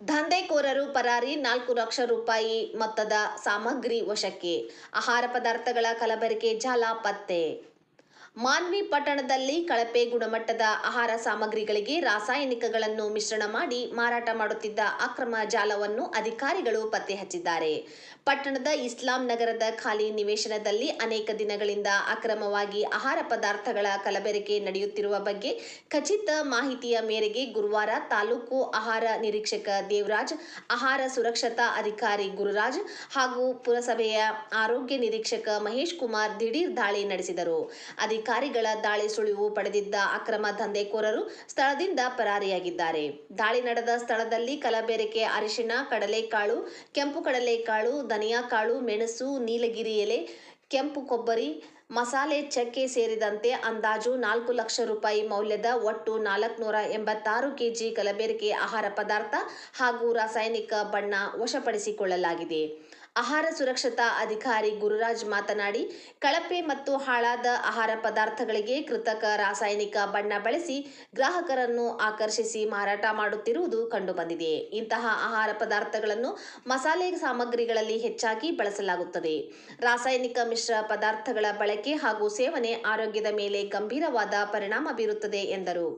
ದಂಧೆಕೋರರು ಪರಾರಿ ನಾಲ್ಕು ಲಕ್ಷ ರೂಪಾಯಿ ಮೊತ್ತದ ಸಾಮಗ್ರಿ ವಶಕ್ಕೆ. ಆಹಾರ ಪದಾರ್ಥಗಳ ಕಲಬೆರಕೆ ಜಾಲ ಪತ್ತೆ. ಮಾನ್ವಿ ಪಟ್ಟಣದಲ್ಲಿ ಕಳಪೆ ಗುಣಮಟ್ಟದ ಆಹಾರ ಸಾಮಗ್ರಿಗಳಿಗೆ ರಾಸಾಯನಿಕಗಳನ್ನು ಮಿಶ್ರಣ ಮಾಡಿ ಮಾರಾಟ ಮಾಡುತ್ತಿದ್ದ ಅಕ್ರಮ ಜಾಲವನ್ನು ಅಧಿಕಾರಿಗಳು ಪತ್ತೆ ಹಚ್ಚಿದ್ದಾರೆ. ಪಟ್ಟಣದ ಇಸ್ಲಾಂ ನಗರದ ಖಾಲಿ ನಿವೇಶನದಲ್ಲಿ ಅನೇಕ ದಿನಗಳಿಂದ ಅಕ್ರಮವಾಗಿ ಆಹಾರ ಪದಾರ್ಥಗಳ ಕಲಬೆರಕೆ ನಡೆಯುತ್ತಿರುವ ಬಗ್ಗೆ ಖಚಿತ ಮಾಹಿತಿಯ ಮೇರೆಗೆ ಗುರುವಾರ ತಾಲೂಕು ಆಹಾರ ನಿರೀಕ್ಷಕ ದೇವರಾಜ್, ಆಹಾರ ಸುರಕ್ಷತಾ ಅಧಿಕಾರಿ ಗುರುರಾಜ್ ಹಾಗೂ ಪುರಸಭೆಯ ಆರೋಗ್ಯ ನಿರೀಕ್ಷಕ ಮಹೇಶ್ ಕುಮಾರ್ ದಿಢೀರ್ ದಾಳಿ ನಡೆಸಿದರು. ಅಧಿಕಾರಿಗಳ ದಾಳಿ ಸುಳಿವು ಪಡೆದಿದ್ದ ಅಕ್ರಮ ದಂಧೆಕೋರರು ಸ್ಥಳದಿಂದ ಪರಾರಿಯಾಗಿದ್ದಾರೆ. ದಾಳಿ ನಡೆದ ಸ್ಥಳದಲ್ಲಿ ಕಲಬೆರಕೆ, ಅರಿಶಿಣ, ಕಡಲೆಕಾಳು, ಕೆಂಪು ಕಡಲೆಕಾಳು ಧನಿಯಾ ಕಾಳು ಮೆಣಸು, ನೀಲಗಿರಿ ಎಲೆ, ಕೆಂಪು ಕೊಬ್ಬರಿ, ಮಸಾಲೆ ಚಕ್ಕೆ ಸೇರಿದಂತೆ ಅಂದಾಜು ನಾಲ್ಕು ಲಕ್ಷ ರೂಪಾಯಿ ಮೌಲ್ಯದ ಒಟ್ಟು ನಾಲ್ಕುನೂರ ಎಂಬತ್ತಾರು ಕೆಜಿ ಕಲಬೆರಕೆ ಆಹಾರ ಪದಾರ್ಥ ಹಾಗೂ ರಾಸಾಯನಿಕ ಬಣ್ಣ ವಶಪಡಿಸಿಕೊಳ್ಳಲಾಗಿದೆ. ಆಹಾರ ಸುರಕ್ಷತಾ ಅಧಿಕಾರಿ ಗುರುರಾಜ್ ಮಾತನಾಡಿ, ಕಳಪೆ ಮತ್ತು ಹಾಳಾದ ಆಹಾರ ಪದಾರ್ಥಗಳಿಗೆ ಕೃತಕ ರಾಸಾಯನಿಕ ಬಣ್ಣ ಬಳಸಿ ಗ್ರಾಹಕರನ್ನು ಆಕರ್ಷಿಸಿ ಮಾರಾಟ ಮಾಡುತ್ತಿರುವುದು ಕಂಡುಬಂದಿದೆ. ಇಂತಹ ಆಹಾರ ಪದಾರ್ಥಗಳನ್ನು ಮಸಾಲೆ ಸಾಮಗ್ರಿಗಳಲ್ಲಿ ಹೆಚ್ಚಾಗಿ ಬಳಸಲಾಗುತ್ತದೆ. ರಾಸಾಯನಿಕ ಮಿಶ್ರ ಪದಾರ್ಥಗಳ ಬಳಕೆ ಹಾಗೂ ಸೇವನೆ ಆರೋಗ್ಯದ ಮೇಲೆ ಗಂಭೀರವಾದ ಪರಿಣಾಮ ಬೀರುತ್ತದೆ ಎಂದರು.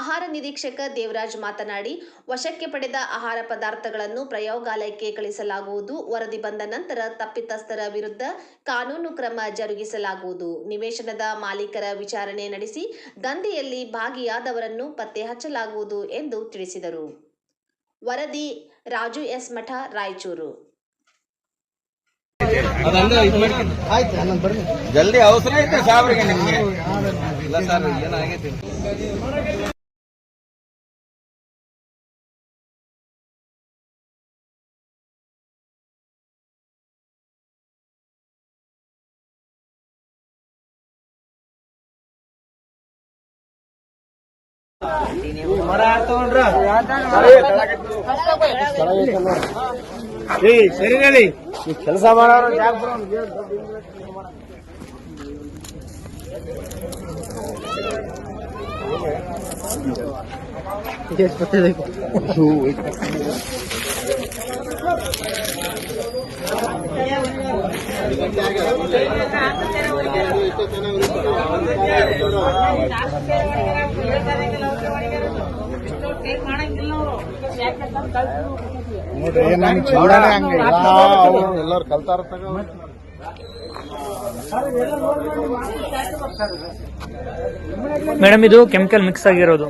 ಆಹಾರ ನಿರೀಕ್ಷಕ ದೇವರಾಜ್ ಮಾತನಾಡಿ, ವಶಕ್ಕೆ ಪಡೆದ ಆಹಾರ ಪದಾರ್ಥಗಳನ್ನು ಪ್ರಯೋಗಾಲಯಕ್ಕೆ ಕಳಿಸಲಾಗುವುದು, ವರದಿ ಬಂದ ನಂತರ ತಪ್ಪಿತಸ್ಥರ ವಿರುದ್ಧ ಕಾನೂನು ಕ್ರಮ ಜರುಗಿಸಲಾಗುವುದು. ನಿವೇಶನದ ಮಾಲೀಕರ ವಿಚಾರಣೆ ನಡೆಸಿ ದಂಧೆಯಲ್ಲಿ ಭಾಗಿಯಾದವರನ್ನು ಪತ್ತೆ ಹಚ್ಚಲಾಗುವುದು ಎಂದು ತಿಳಿಸಿದರು. ವರದಿ ರಾಜು ಎಸ್ ಮಠ ರಾಯಚೂರು. ಜಲ್ದಿ ಅವಸರ ಐತೆ ಸಾಬ್ರಿಗೆ ನಿಮ್ಗೆ. ಇಲ್ಲ ಸರ್ ಏನಾಗೈತಿ ಸರಿ ನಡಿ ಕೆಲಸ ಮಾಡೋರು ಜಾಗ ಎಲ್ಲಾರು ಕಲ್ತಾರ ಮೇಡಮ್ ಇದು ಕೆಮಿಕಲ್ ಮಿಕ್ಸ್ ಆಗಿರೋದು.